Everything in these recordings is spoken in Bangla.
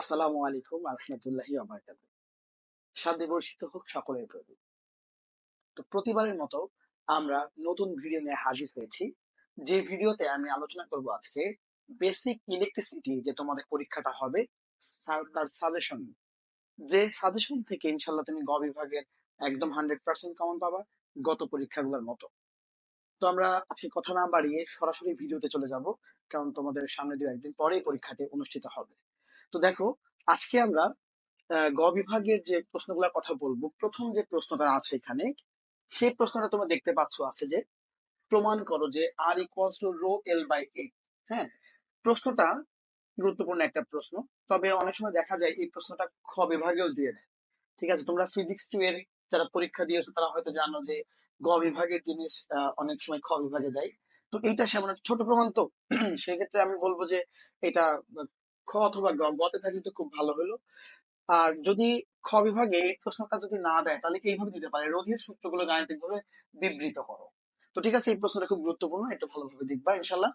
আসসালামু আলাইকুম রহমতুল্লাহি আবরকাত সাথে বর্ষিত হোক সকলের প্রতি। তো প্রতিবারের মতো আমরা নতুন ভিডিও নিয়ে হাজির হয়েছি। যে ভিডিওতে আমি আলোচনা করব আজকে বেসিক ইলেকট্রিসিটি যে তোমাদের পরীক্ষাটা হবে তার সাজেশন। যে সাজেশন থেকে ইনশাল্লাহ তুমি গ বিভাগের একদম হান্ড্রেড পার্সেন্ট কমন পাবা গত পরীক্ষাগুলোর মতো। তো আমরা আজকে কথা না বাড়িয়ে সরাসরি ভিডিওতে চলে যাব, কারণ তোমাদের সামনে দু একদিন পরেই পরীক্ষাটি অনুষ্ঠিত হবে। তো দেখো, আজকে আমরা গ বিভাগের যে প্রশ্নগুলোর কথা বলব, প্রথম যে প্রশ্নটা আছে এখানে, সেই প্রশ্নটা তোমরা দেখতে পাচ্ছ আছে যে, প্রমাণ করো যে R equals to rho L by A হ্যাঁ? প্রশ্নটা গুরুত্বপূর্ণ একটা প্রশ্ন, তবে অনেক সময় দেখা যায় এই প্রশ্নটা খ বিভাগেও দিয়ে দেয়, ঠিক আছে? তোমরা ফিজিক্স টু এর যারা পরীক্ষা দিয়েছ, তারা হয়তো জানো যে গ বিভাগের জিনিস অনেক সময় খ বিভাগে দেয়। তো এইটা সেমন ছোট প্রমাণ তো, সেক্ষেত্রে আমি বলব যে এটা খ অথবা গ, গতে থাকলে তো খুব ভালো হলো। আর যদি খ বিভাগে প্রশ্নটা যদি না দেয়, তাহলে এইভাবে দিতে পারে? রোধের সূত্রগুলো গাণিতিক ভাবে বিবৃত করো। তো ঠিক আছে, এই প্রশ্নটা খুব গুরুত্বপূর্ণ, এটা ভালোভাবে দেখবা ইনশাল্লাহ।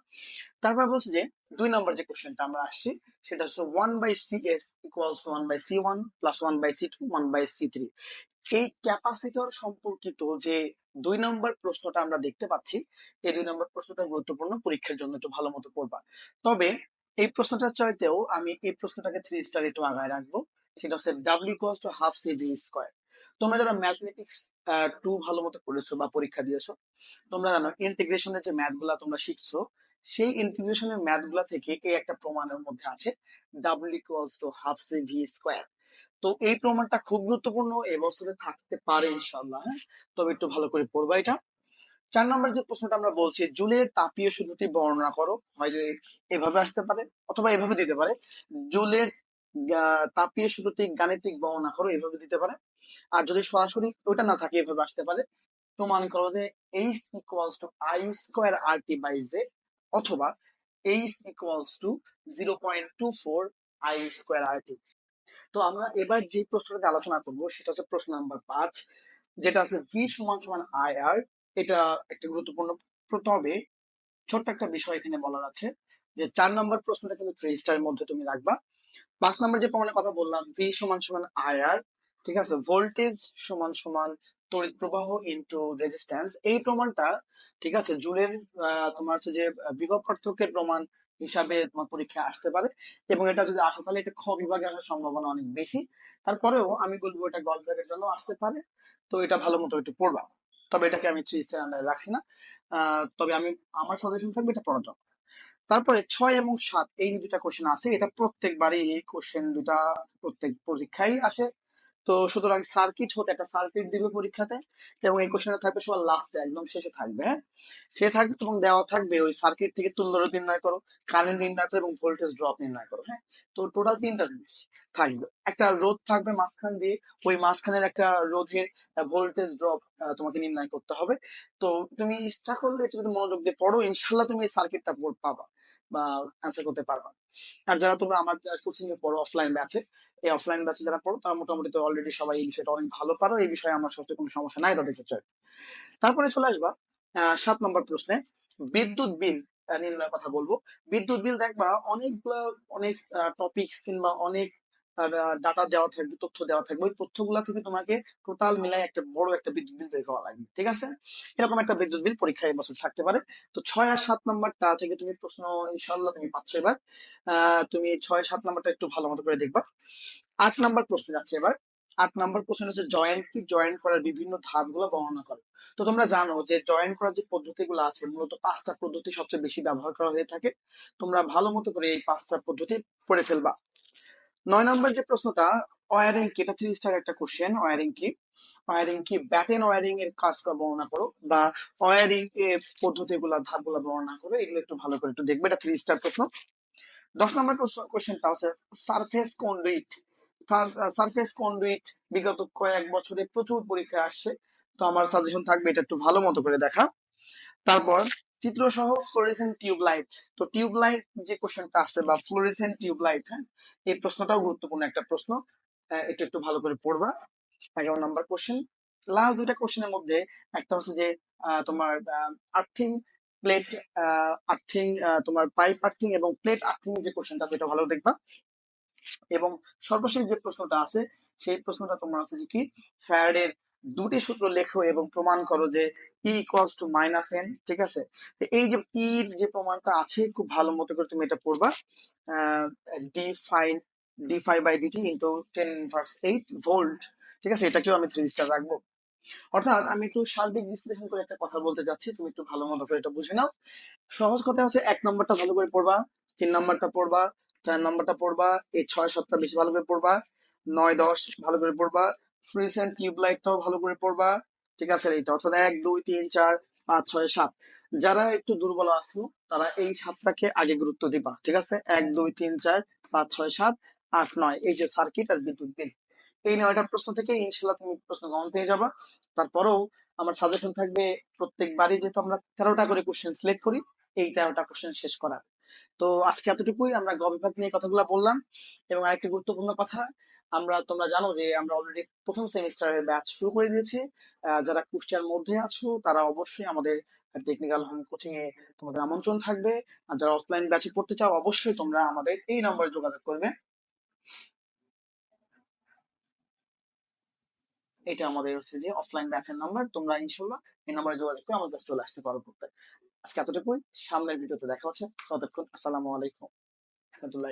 তারপর বলছে যে, দুই নম্বর যে কোশ্চেনটা আমরা আসছি, সেটা হচ্ছে one by C S equals one by C one plus one by C two one by C three এই ক্যাপাসিটর সম্পর্কিত যে দুই নম্বর প্রশ্নটা আমরা দেখতে পাচ্ছি, এই দুই নম্বর প্রশ্নটা গুরুত্বপূর্ণ, পরীক্ষার জন্য একটু ভালো মতো পড়বা। তবে এই প্রশ্নটার চাইতেও আমি এই প্রশ্নটাকে থ্রি স্টার একটু আগায় রাখব। সেটা হচ্ছে W equals to half C V square তোমরা যারা ম্যাথমেটিক্স টু ভালো মতো পড়েছো বা পরীক্ষা দিয়েছ, তোমরা জানো ইন্টিগ্রেশনের যে ম্যাথগুলা তোমরা শিখছো, সেই ইন্টিগ্রেশনের ম্যাথগুলা থেকে এই একটা প্রমাণের মধ্যে আছে W equals to half C V square তো এই প্রমাণটা খুব গুরুত্বপূর্ণ, এবছরে থাকতে পারে ইনশাল্লাহ হ্যাঁ? তবে একটু ভালো করে পড়বা এটা। চার নম্বর যে প্রশ্নটা আমরা বলছি জুলের তাপীয় সূত্রটি বর্ণনা করো। হয় যে এভাবে আসতে পারে অথবা এভাবে দিতে পারে। জুলের তাপীয় সূত্রটি গাণিতিক বর্ণনা করো, এভাবে দিতে পারে। আর যদি সরাসরি ওটা না থাকে, এভাবে আসতে পারে। প্রমাণ করো যে H equals to I square R T by J অথবা H equals to zero point two four I square R T তো আমরা এবার যে প্রশ্নটাতে আলোচনা করব, সেটা হচ্ছে প্রশ্ন নাম্বার পাঁচ, যেটা আছে ভি সমান সমান আই আর এটা একটা গুরুত্বপূর্ণ প্র- তবে ছোট্ট একটা বিষয় এখানে বলার আছে যে চার নম্বর প্রশ্নটা কিন্তু থ্রি স্টারের মধ্যে তুমি রাখবা। পাঁচ নম্বর যে প্রমাণের কথা বললাম ভি সমান সমান আই আর ঠিক আছে? ভোল্টেজ সমান সমান তড়িৎ প্রবাহ ইনটু রেজিস্ট্যান্স এই প্রমাণটা ঠিক আছে? আহ, তোমার হচ্ছে যে বিভব পার্থক্যের প্রমাণ হিসাবে তোমার পরীক্ষায় আসতে পারে এবং এটা যদি আসে তাহলে এটা খ বিভাগে আসার সম্ভাবনা অনেক বেশি। তারপরেও আমি বলব এটা গল্পের জন্য আসতে পারে তো এটা ভালো মতো একটু পড়বা। তবে এটাকে আমি থ্রি স্টার আন্ডারে রাখছি না। তবে আমি, আমার সাজেশন থাকবে এটা জন্য। তারপরে ছয় এবং সাত, এই দুটা কোশ্চেন আছে, এটা প্রত্যেকবারই এই কোশ্চেন দুটা প্রত্যেক পরীক্ষায় আসে। তো সুতরাং সার্কিট হতে একটা সার্কিট দিবে পরীক্ষাতে এবং এই কোশ্চেনটা থাকবে সবার লাস্টে একদম শেষে থাকবে হ্যাঁ? সে থাকবে এবং দেওয়া থাকবে ওই সার্কিট থেকে তুল্য রোধ নির্ণয় করো কারেন্ট নির্ণয় করো এবং ভোল্টেজ ড্রপ নির্ণয় করো হ্যাঁ? তো টোটাল তিনটা জিনিস থাকবে। একটা রোধ থাকবে মাঝখান দিয়ে, ওই মাঝখানের একটা রোধের ভোল্টেজ ড্রপ তোমাকে নির্ণয় করতে হবে। তো তুমি ইচ্ছা করলে একটু যদি মনোযোগ দিয়ে পড়ো ইনশাল্লাহ তুমি এই সার্কিটটা পাবা। অ্যান্সার করতে পারবা। আর যারা তোমরা আমার কোচিং এ পড়ো অফলাইন ব্যাচে এই অফলাইন ব্যাচে যারা পড়ো, তারা মোটামুটি তো অলরেডি সবাই এই বিষয়টা অনেক ভালো পারো, এই বিষয়ে আমার সবচেয়ে কোনো সমস্যা নাই তাদের ক্ষেত্রে তারপরে চলে আসবা সাত নম্বর প্রশ্নে, বিদ্যুৎ বিল নির্ণয়ের কথা বলব। বিদ্যুৎ বিল দেখবা অনেকগুলা, অনেক টপিক কিংবা অনেক ডাটা দেওয়া থাকবে, তথ্য দেওয়া থাকবে। ওই তথ্যগুলা থেকে তোমাকে টোটাল মিলাই একটা বড় একটা বিদ্যুৎ বিল বের করা লাগবে, ঠিক আছে? এরকম একটা বিদ্যুৎ বিল পরীক্ষায় এবছর থাকতে পারে। তো ছয় আর সাত নাম্বারটা থেকে তুমি প্রশ্ন ইনশাল্লাহ তুমি পাচ্ছ এবার। তুমি ছয়, সাত নাম্বারটা একটু ভালো মতো করে দেখবা। আট নাম্বার প্রশ্ন যাচ্ছে এবার। আট নাম্বার প্রশ্ন হচ্ছে জয়েন্ট কি? জয়েন্ট করার বিভিন্ন ধাপগুলো বর্ণনা করো। তো তোমরা জানো যে জয়েন্ট করার যে পদ্ধতিগুলো আছে, মূলত পাঁচটা পদ্ধতি সবচেয়ে বেশি ব্যবহার করা হয়ে থাকে। তোমরা ভালো মতো করে এই পাঁচটা পদ্ধতি পড়ে ফেলবা। নয় নম্বর যে প্রশ্নটা ওয়ারিং কি এটা থ্রি স্টার একটা কোশ্চেন ওয়ারিং কি ওয়ারিং কি ব্যাটেন ওয়ারিং এর কাজটা বর্ণনা করো, বা ওয়ারিং এর পদ্ধতিগুলো, ধাপগুলো বর্ণনা করো, এগুলো একটু ভালো করে একটু দেখবে, এটা থ্রি স্টার প্রশ্ন। দশ নম্বর কোশ্চেনটা হচ্ছে সারফেস কন্ডুইট সারফেস কন্ডুইট বিগত কয়েক বছরে প্রচুর পরীক্ষায় আসছে, তো আমার সাজেশন থাকবে এটা একটু ভালো মতো করে দেখা। তারপর চিত্র সহ ফ্লোরেসেন্ট টিউব লাইট তো টিউব লাইট যে কোশ্চেনটা আসছে বা ফ্লোরেসেন্ট টিউব লাইট হ্যাঁ? এই প্রশ্নটাও গুরুত্বপূর্ণ একটা প্রশ্ন। আহ, এটা একটু ভালো করে পড়বা। এগারো নাম্বার কোশ্চেন লাস্ট দুইটা কোশ্চেনের মধ্যে একটা হচ্ছে যে তোমার আর্থিং প্লেট আর্থিং তোমার পাইপ আর্থিং এবং প্লেট আর্থিং যে কোশ্চেনটা সেটা ভালো দেখবা। এবং সর্বশেষ যে প্রশ্নটা আছে সেই প্রশ্নটা তোমার আছে যে কি? ফ্যারাডের দুটি সূত্র লেখো এবং প্রমাণ করো যে E equals to minus N ঠিক আছে? এই যে ইর যে প্রমাণটা আছে, খুব ভালো মতো করে তুমি এটা পড়বা। D five D five by DT into ten inverse eight volt ঠিক আছে? এটাকেও আমি থ্রি স্টার রাখব। অর্থাৎ আমি একটু সার্বিক বিশ্লেষণ করে একটা কথা বলতে যাচ্ছি তুমি একটু ভালো মতো করে এটা বুঝে নাও। সহজ কথা হচ্ছে এক নম্বরটা ভালো করে পড়বা, তিন নম্বরটা পড়বা, চার নম্বরটা পড়বা, এই ছয় সাতটা বেশি ভালো করে পড়বা, নয় দশ ভালো করে পড়বা ফ্রিস অ্যান্ড ভালো করে পড়বা। ঠিক আছে? এইটা অর্থাৎ এক, দুই, তিন, চার, পাঁচ, ছয়, সাত। যারা একটু দুর্বল আছো, তারা এই সাতটাকে আগে গুরুত্ব দিবা। ঠিক আছে? এক, দুই, তিন, চার, পাঁচ, ছয়, সাত, আট, নয়। এই যে সার্কিট আর বিদ্যুৎ বিল। এই নয়টা প্রশ্ন থেকে ইনশাল্লাহ তুমি প্রশ্ন কমন পেয়ে যাবা। তারপরেও আমার সাজেশন থাকবে, প্রত্যেকবারই যেহেতু আমরা তেরোটা করে কোশ্চেন সিলেক্ট করি, এই তেরোটা কোশ্চেন শেষ করা তো আজকে এতটুকুই। আমরা গ বিভাগ নিয়ে কথাগুলো বললাম। এবং আরেকটি গুরুত্বপূর্ণ কথা আমরা, তোমরা জানো যে আমরা অলরেডি প্রথম সেমিস্টারের ব্যাচ শুরু করে দিয়েছি। যারা কুষ্টিয়ার মধ্যে আছো, তারা অবশ্যই আমাদের টেকনিক্যাল হোম কোচিং এ তোমাদের আমন্ত্রণ থাকবে। আর যারা অফলাইন ব্যাচে পড়তে চাও, অবশ্যই তোমরা আমাদের এই নম্বরে যোগাযোগ করবে। এটা আমাদের হচ্ছে যে অফলাইন ব্যাচের নাম্বার তোমরা ইনশাল্লাহ এই নাম্বারে যোগাযোগ করে আমাদের কাছে চলে আসতে পারো পড়তে। আজকে এতটুকুই। সামনের ভিডিওতে দেখা হচ্ছে। ততক্ষণ আসসালামু আলাইকুম। রহমতুল্লাহ